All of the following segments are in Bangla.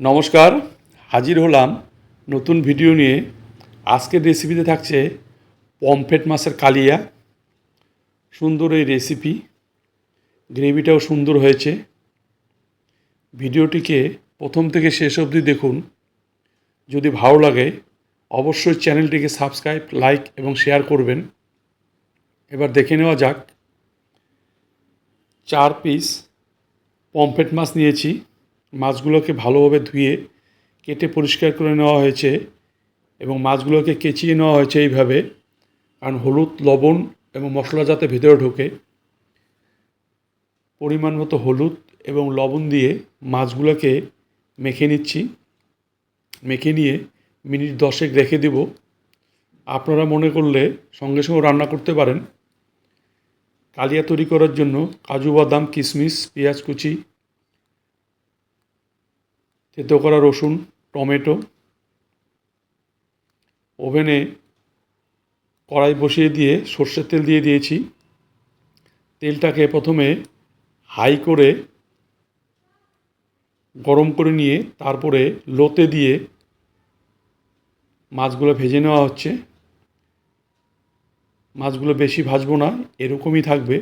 নমস্কার, হাজির হলাম নতুন ভিডিও নিয়ে। আজকের রেসিপিতে থাকছে পমফ্রেট মাছের কালিয়া। সুন্দর এই রেসিপি গ্রেভিটাও সুন্দর হয়েছে। ভিডিওটিকে প্রথম থেকে শেষ অবধি দেখুন। যদি ভালো লাগে, অবশ্যই চ্যানেলটিকে সাবস্ক্রাইব লাইক এবং শেয়ার করবেন। এবার দেখে নেওয়া যাক। চার পিস পমফ্রেট মাছ নিয়েছি। মাছগুলোকে ভালোভাবে ধুয়ে কেটে পরিষ্কার করে নেওয়া হয়েছে এবং মাছগুলোকে কেচিয়ে নেওয়া হয়েছে এইভাবে, কারণ হলুদ, লবণ এবং মশলা যাতে ভেতরে ঢোকে, পরিমাণ মতো হলুদ এবং লবণ দিয়ে মাছগুলোকে মেখে নিচ্ছি। মেখে নিয়ে মিনিট দশেক রেখে দেব। আপনারা মনে করলে সঙ্গে সঙ্গে রান্না করতে পারেন। কালিয়া তৈরি করার জন্য কাজু বাদাম, কিশমিশ, পেঁয়াজ কুচি থেতো করা রসুন, টমেটো। ওভেনে কড়াই বসিয়ে দিয়ে সর্ষের তেল দিয়ে দিয়েছি। তেলটাকে প্রথমে হাই করে গরম করে নিয়ে তারপরে লোতে দিয়ে মাছগুলো ভেজে নেওয়া হচ্ছে। মাছগুলো বেশি ভাজবো না, এরকমই থাকবে।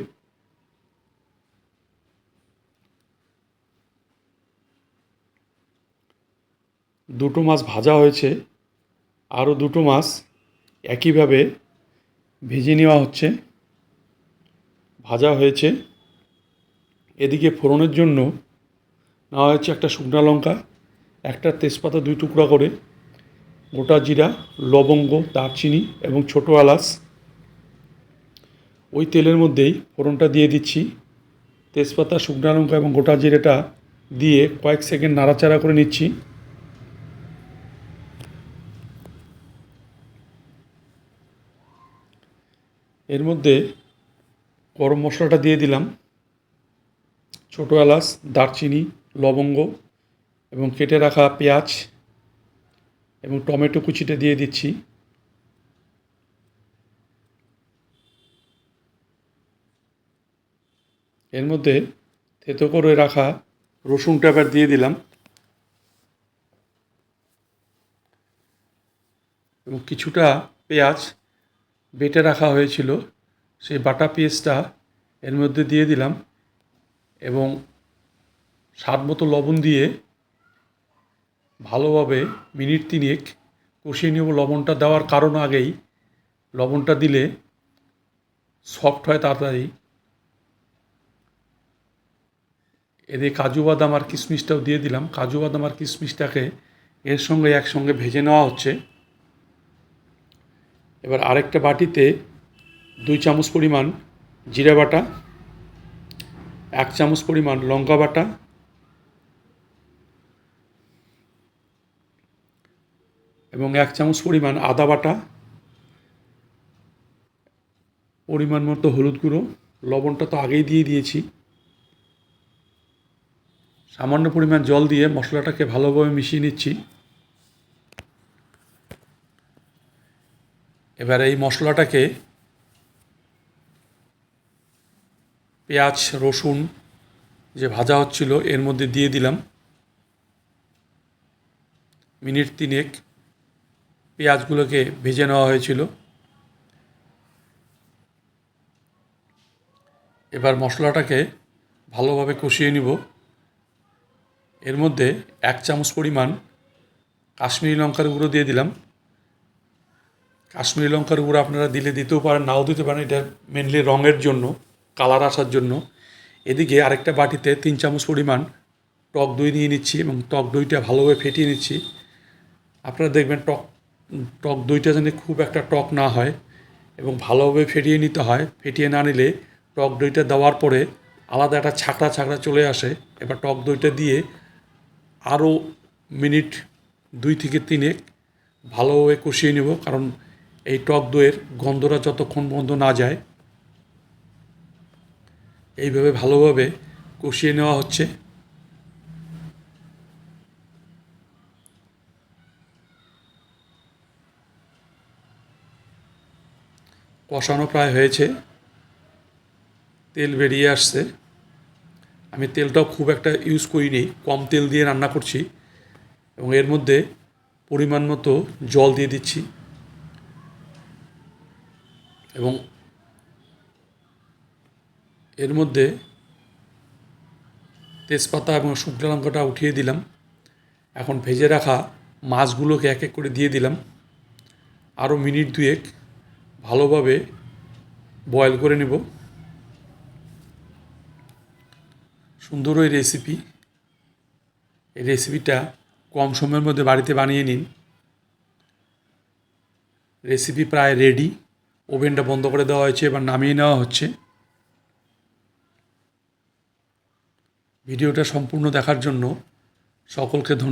দুটো মাছ ভাজা হয়েছে, আরও দুটো মাছ একইভাবে ভেজে নেওয়া হচ্ছে, ভাজা হয়েছে। এদিকে ফোড়নের জন্য নেওয়া হয়েছে একটা শুকনো লঙ্কা, একটা তেজপাতা দুই টুকরা করে, গোটা জিরা, লবঙ্গ, দারচিনি এবং ছোটো এলাচ। ওই তেলের মধ্যেই ফোড়নটা দিয়ে দিচ্ছি। তেজপাতা, শুকনো লঙ্কা এবং গোটা জিরেটা দিয়ে কয়েক সেকেন্ড নাড়াচাড়া করে নিচ্ছি। এর মধ্যে গরম মশলাটা দিয়ে দিলাম। ছোটো এলাচ, দারচিনি, লবঙ্গ এবং কেটে রাখা পেঁয়াজ এবং টমেটো কুচিটা দিয়ে দিচ্ছি। এর মধ্যে থেতো করে রাখা রসুনটা এবার দিয়ে দিলাম। এবং কিছুটা পেঁয়াজ বেটে রাখা হয়েছিল। সেই বাটা পেঁয়াজটা এর মধ্যে দিয়ে দিলাম এবং স্বাদ মতো লবণ দিয়ে ভালোভাবে মিনিট তিনেক কষিয়ে নেব। লবণটা দেওয়ার কারণ আগেই লবণটা দিলে সফট হয় তাড়াতাড়ি। এদের কাজু বাদাম আর কিশমিশটাও দিয়ে দিলাম। কাজু বাদাম আর কিশমিশটাকে এর সঙ্গে একসঙ্গে ভেজে নেওয়া হচ্ছে। এবার আরেকটা বাটিতে দুই চামচ পরিমাণ জিরা বাটা, এক চামচ পরিমাণ লঙ্কা বাটা, এবং এক চামচ পরিমাণ আদা বাটা, পরিমাণ মতো হলুদ গুঁড়ো, লবণটা তো আগেই দিয়ে দিয়েছি। সামান্য পরিমাণ জল দিয়ে মশলাটাকে ভালোভাবে মিশিয়ে নিচ্ছি। এবার এই মশলাটাকে পেঁয়াজ, রসুন যে ভাজা হচ্ছিল, এর মধ্যে দিয়ে দিলাম। মিনিট তিনেক পেঁয়াজগুলোকে ভেজে নেওয়া হয়েছিল। এবার মশলাটাকে ভালোভাবে কষিয়ে নিব। এর মধ্যে এক চামচ পরিমাণ কাশ্মীরি লঙ্কার গুঁড়ো দিয়ে দিলাম। কাশ্মীরি লঙ্কার গুঁড়ো আপনারা দিলে দিতেও পারেন, নাও দিতে পারেন। এটা মেনলি রঙের জন্য কালার আসার জন্য। এদিকে আরেকটা বাটিতে তিন চামচ পরিমাণ টক দই নিয়ে নিচ্ছি এবং টক দইটা ভালোভাবে ফেটিয়ে নিচ্ছি। আপনারা দেখবেন টক টক দইটা যেন খুব একটা টক না হয় এবং ভালোভাবে ফেটিয়ে নিতে হয়। ফেটিয়ে না নিলে টক দইটা দেওয়ার পরে আলাদা একটা ছাকড়া ছাকড়া চলে আসে। এবার টক দইটা দিয়ে আরও মিনিট দুই থেকে তিনেক ভালোভাবে কষিয়ে নেব, কারণ এই টক দইয়ের গন্ধটা যতক্ষণ পর্যন্ত না যায়, এইভাবে ভালোভাবে কষিয়ে নেওয়া হচ্ছে। কষানো প্রায় হয়েছে। তেল বেরিয়ে আসছে। আমি তেলটাও খুব একটা ইউজ করিনি, কম তেল দিয়ে রান্না করছি এবং এর মধ্যে পরিমাণ মতো জল দিয়ে দিচ্ছি। এবং এর মধ্যে তেজপাতা এবং শুকনো লঙ্কাটা উঠিয়ে দিলাম। এখন ভেজে রাখা মাছগুলোকে এক এক করে দিয়ে দিলাম। আরও মিনিট দুয়েক ভালোভাবে বয়েল করে নেব। সুন্দর ওই রেসিপি এই রেসিপিটা কম সময়ের মধ্যে বাড়িতে বানিয়ে নিন। রেসিপি প্রায় রেডি ওভেনটা বন্ধ করে দেওয়া হয়েছে, এবার নামিয়ে নেওয়া হচ্ছে। ভিডিওটা সম্পূর্ণ দেখার জন্য সকলকে ধন্যবাদ।